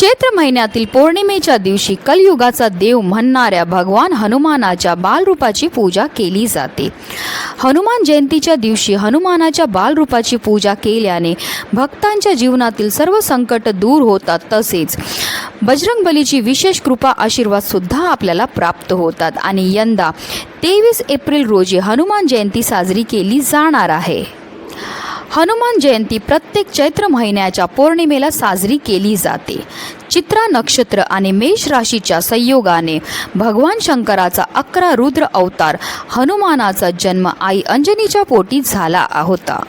चैत्र महिन्यातील पौर्णिमेच्या दिवशी कलयुगाचा देव म्हणणाऱ्या भगवान हनुमानाच्या बालरूपाची पूजा केली जाते. हनुमान जयंतीच्या दिवशी हनुमानाच्या बालरूपाची पूजा केल्याने भक्तांच्या जीवनातील सर्व संकट दूर होतात. तसेच बजरंगबलीची विशेष कृपा आशीर्वाद सुद्धा आपल्याला प्राप्त होतात. आणि यंदा तेवीस एप्रिल रोजी हनुमान जयंती साजरी केली जाणार आहे. हनुमान जयंती प्रत्येक चैत्र महिन्याच्या पौर्णिमेला साजरी केली जाते. चित्रा नक्षत्र आणि मेष राशीच्या संयोगाने भगवान शंकराचा अकरा रुद्र अवतार हनुमानाचा जन्म आई अंजनीच्या पोटी झाला होता.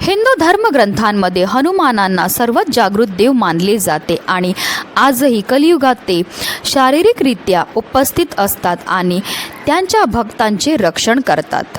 हिंदू धर्मग्रंथांमध्ये हनुमानांना सर्वात जागृत देव मानले जाते आणि आजही कलियुगात ते शारीरिकरित्या उपस्थित असतात आणि त्यांच्या भक्तांचे रक्षण करतात.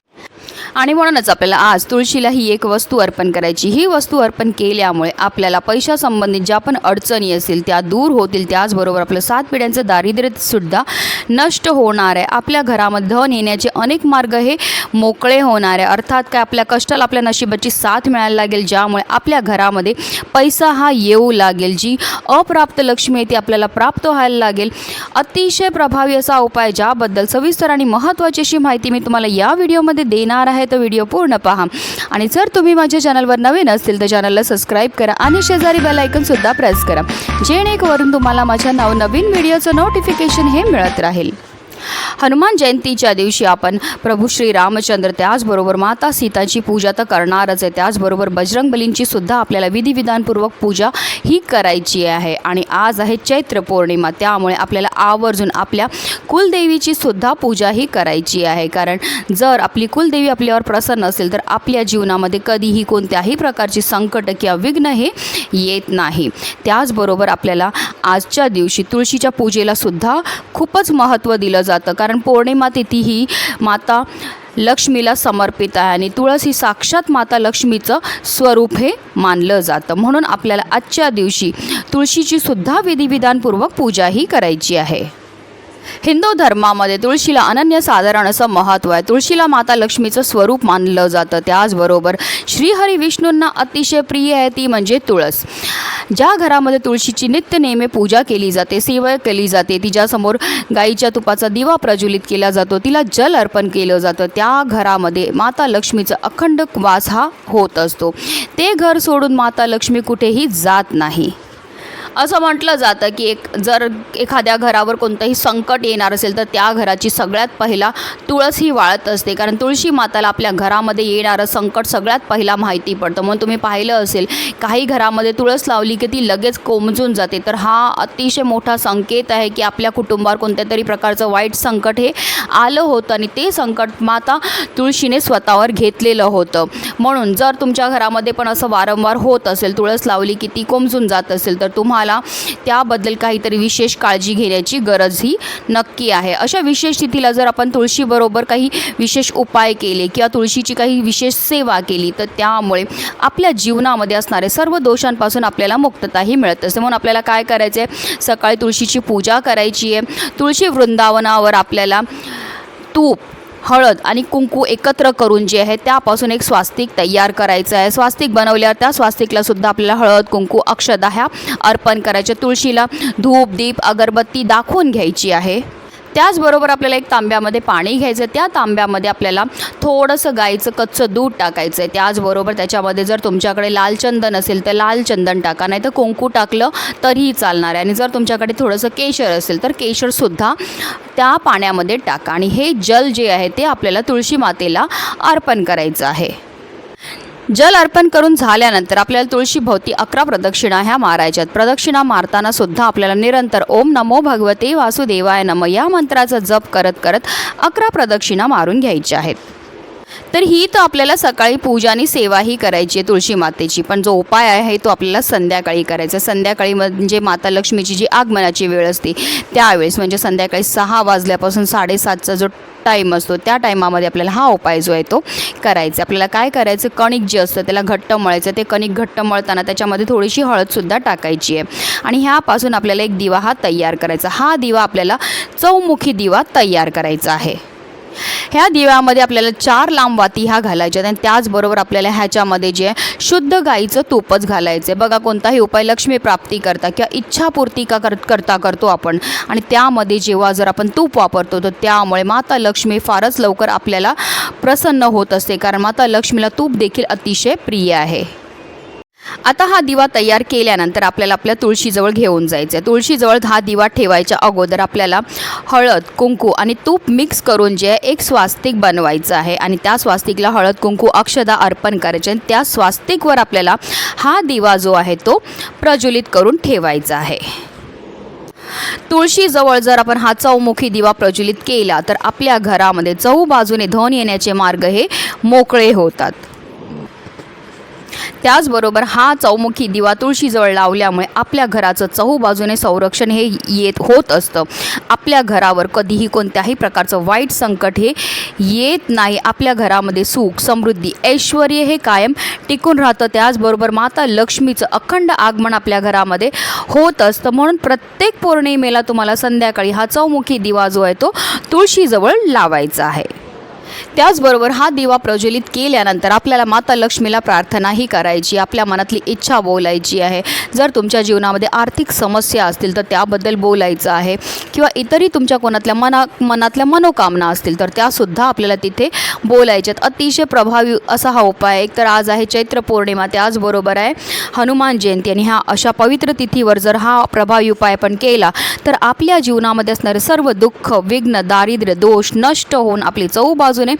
आणि म्हणूनच आपल्याला आज तुळशीला ही एक वस्तू अर्पण करायची. ही वस्तू अर्पण केल्यामुळे आपल्याला पैशासंबंधित ज्या पण अडचणी असतील त्या दूर होतील. त्याचबरोबर आपलं सात पिढ्यांचं दारिद्र्यसुद्धा नष्ट होणार आहे. आपल्या घरामध्ये धन येण्याचे अनेक मार्ग हे मोकळे होणार आहे. अर्थात काय? आपल्या कष्टाला आपल्या नशिबाची साथ मिळायला लागेल ज्यामुळे आपल्या घरामध्ये पैसा हा येऊ लागेल. जी अप्राप्त लक्ष्मी आहे ती आपल्याला प्राप्त व्हायला लागेल. अतिशय प्रभावी असा उपाय ज्याबद्दल सविस्तर आणि महत्त्वाची अशी माहिती मी तुम्हाला या व्हिडिओमध्ये देणार आहे. तो व्हिडिओ पूर्ण पहा. आणि जर तुम्ही माझ्या चॅनलवर नवीन असतील तर चॅनलला सबस्क्राईब करा आणि शेजारी बेल आयकनसुद्धा प्रेस करा. जेणेकरून तुम्हाला माझ्या नवनवीन व्हिडिओचं नोटिफिकेशन हे मिळत राहील. हनुमान जयंतीच्या दिवशी आपण प्रभू श्री रामचंद्र त्याचबरोबर माता सीताची पूजा तर करणारच आहे. त्याचबरोबर बजरंगबलींची सुद्धा आपल्याला विधिविधानपूर्वक पूजा ही करायची आहे. आणि आज आहे चैत्र पौर्णिमा त्यामुळे आपल्याला आवर्जून आपल्या कुलदेवीची सुद्धा पूजा ही करायची आहे. कारण जर आपली कुलदेवी आपल्यावर प्रसन्न असेल तर आपल्या जीवनामध्ये कधीही कोणत्याही प्रकारची संकट किंवा विघ्न हे येत नाही. त्याचबरोबर आपल्याला आजच्या दिवशी तुळशीच्या पूजेला सुद्धा खूपच महत्त्व दिलं जातं. जातं. कारण पौर्णिमा तिथी ही माता लक्ष्मीला समर्पित आहे आणि तुळस ही साक्षात माता लक्ष्मीचं स्वरूप हे मानलं जातं. म्हणून आपल्याला आजच्या दिवशी तुळशीची सुद्धा विधिविधानपूर्वक पूजा ही करायची आहे. हिंदू धर्मामध्ये तुळशीला अनन्यसाधारण असं महत्त्व आहे. तुळशीला माता लक्ष्मीचं स्वरूप मानलं जातं. त्याचबरोबर श्रीहरी विष्णूंना अतिशय प्रिय आहे ती म्हणजे तुळस. ज्या घरामध्ये तुळशीची नित्य नेहमी पूजा केली जाते सेवा केली जाते तिच्यासमोर गाईच्या तुपाचा दिवा प्रज्वलित केला जातो तिला जल अर्पण केलं जातं त्या घरामध्ये माता लक्ष्मीचा अखंड वास हा होत असतो. ते घर सोडून माता लक्ष्मी कुठेही जात नाही. असं म्हटलं जातं की एक जर एखाद्या घरावर कोणतंही संकट येणार असेल तर त्या घराची सगळ्यात पहिला तुळस ही वाळत असते. कारण तुळशी माताला आपल्या घरामध्ये येणारं संकट सगळ्यात पहिला माहिती पडतं. म्हणून तुम्ही पाहिलं असेल काही घरामध्ये तुळस लावली की ती लगेच कोमजून जाते. तर हा अतिशय मोठा संकेत आहे की आपल्या कुटुंबावर कोणत्या तरी प्रकारचं वाईट संकट हे आलं होतं आणि ते संकट माता तुळशीने स्वतःवर घेतलेलं होतं. म्हणून जर तुमच्या घरामध्ये पण असं वारंवार होत असेल तुळस लावली की ती कोमजून जात असेल तर तुम्हाला त्याबद्दल काहीतरी विशेष काळजी घेण्याची गरज ही नक्की आहे. अशा विशेष स्थितीला जर आपण तुळशीबरोबर काही विशेष उपाय केले किंवा तुळशीची काही विशेष सेवा केली तर त्यामुळे आपल्या जीवनामध्ये असणारे सर्व दोषांपासून आपल्याला मुक्तताही मिळत असते. म्हणून आपल्याला काय करायचं आहे सकाळी तुळशीची पूजा करायची आहे. तुळशी वृंदावनावर आपल्याला तूप हळद आणि कुंकू एकत्र करून जे आहे त्यापासून एक स्वास्तिक तयार करायचं आहे. स्वास्तिक बनवल्यावर त्या स्वास्तिकला सुद्धा आपल्याला हळद कुंकू अक्षदा ह्या अर्पण करायच्या तुळशीला धूप दीप अगरबत्ती दाखवून घ्यायची आहे. त्याचबरोबर आपल्याला एक तांब्यामध्ये पाणी घ्यायचं त्या तांब्यामध्ये आपल्याला थोडंसं गाईचं कच्चं दूध टाकायचं आहे त्याचबरोबर त्याच्यामध्ये जर तुमच्याकडे लाल चंदन असेल तर लाल चंदन टाका. नाही तर कुंकू टाकलं तरीही चालणार आहे. आणि जर तुमच्याकडे थोडंसं केशर असेल तर केशरसुद्धा त्या पाण्यामध्ये टाका. आणि हे जल जे आहे ते आपल्याला तुळशी मातेला अर्पण करायचं आहे. जल अर्पण करून झाल्यानंतर आपल्याला तुळशी भोवती अकरा प्रदक्षिणा ह्या मारायच्यात. प्रदक्षिणा मारताना सुद्धा आपल्याला निरंतर ओम नमो भगवते वासुदेवाय नम या मंत्राचा जप करत करत अकरा प्रदक्षिणा मारून घ्यायच्या आहेत. तर ही तर आपल्याला सकाळी पूजा आणि सेवाही करायची आहे तुळशी मातेची. पण जो उपाय आहे तो आपल्याला संध्याकाळी करायचा आहे. संध्याकाळी म्हणजे माता लक्ष्मीची जी आगमनाची वेळ असते त्यावेळेस म्हणजे संध्याकाळी सहा वाजल्यापासून साडेसातचा जो टाईम असतो त्या टायमामध्ये आपल्याला हा उपाय जो आहे तो करायचा आपल्याला काय करायचं? कणिक जे असतं त्याला घट्ट मळायचं. ते कणिक घट्ट मळताना त्याच्यामध्ये थोडीशी हळदसुद्धा टाकायची आहे. आणि ह्यापासून आपल्याला एक दिवा हा तयार करायचा. हा दिवा आपल्याला चौमुखी दिवा तयार करायचा आहे. ह्या दिव्यामध्ये आपल्याला चार लांब वाती ह्या घालायच्या आणि त्याचबरोबर आपल्याला ह्याच्यामध्ये जे आहे शुद्ध गाईचं तूपच घालायचं आहे बघा कोणताही उपाय लक्ष्मी प्राप्ती करता किंवा इच्छापूर्ती का कर करता करतो आपण. आणि त्यामध्ये जेव्हा जर आपण तूप वापरतो तर त्यामुळे माता लक्ष्मी फारच लवकर आपल्याला प्रसन्न होत असते. कारण माता लक्ष्मीला तूप देखील अतिशय प्रिय आहे. आता हा दिवा तयार केल्यानंतर आपल्याला आपल्या तुळशीजवळ घेऊन जायचं आहे तुळशीजवळ हा दिवा ठेवायच्या अगोदर आपल्याला हळद कुंकू आणि तूप मिक्स करून जे एक स्वास्तिक बनवायचं आहे आणि त्या स्वास्तिकला हळद कुंकू अक्षदा अर्पण करायचे आणि त्या स्वास्तिकवर आपल्याला हा दिवा जो आहे तो प्रज्वलित करून ठेवायचा आहे. तुळशीजवळ जर आपण हा चौमुखी दिवा प्रज्वलित केला तर आपल्या घरामध्ये चहूबाजूने धन येण्याचे मार्ग हे मोकळे होतात. त्याचबरोबर हा चौमुखी दिवा तुळशीजवळ लावल्यामुळे आपल्या घराचं चहूबाजूने संरक्षण हे येत होत असतं. आपल्या घरावर कधीही कोणत्याही प्रकारचं वाईट संकट हे येत नाही. आपल्या घरामध्ये सुख समृद्धी ऐश्वर हे कायम टिकून राहतं. त्याचबरोबर माता लक्ष्मीचं अखंड आगमन आपल्या घरामध्ये होत असतं. म्हणून प्रत्येक पौर्णिमेला तुम्हाला संध्याकाळी हा चौमुखी दिवा जो आहे तो तुळशीजवळ लावायचा आहे. त्याचबरोबर हा दिवा प्रज्वलित केल्यानंतर आपल्याला माता लक्ष्मीला प्रार्थनाही करायची आपल्या मनातली इच्छा बोलायची आहे. जर तुमच्या जीवनामध्ये आर्थिक समस्या असतील तर त्याबद्दल बोलायचं आहे. किंवा इतरही तुमच्या कोणातल्या मना मनातल्या मनोकामना असतील तर त्यासुद्धा आपल्याला तिथे बोलायच्यात अतिशय प्रभावी असा हा उपाय आहे. एक तर आज आहे चैत्र पौर्णिमा त्याचबरोबर आहे हनुमान जयंती. आणि ह्या अशा पवित्र तिथीवर जर हा प्रभावी उपाय आपण केला तर आपल्या जीवनामध्ये असणारे सर्व दुःख विघ्न दारिद्र्य दोष नष्ट होऊन आपली चहूबाजूने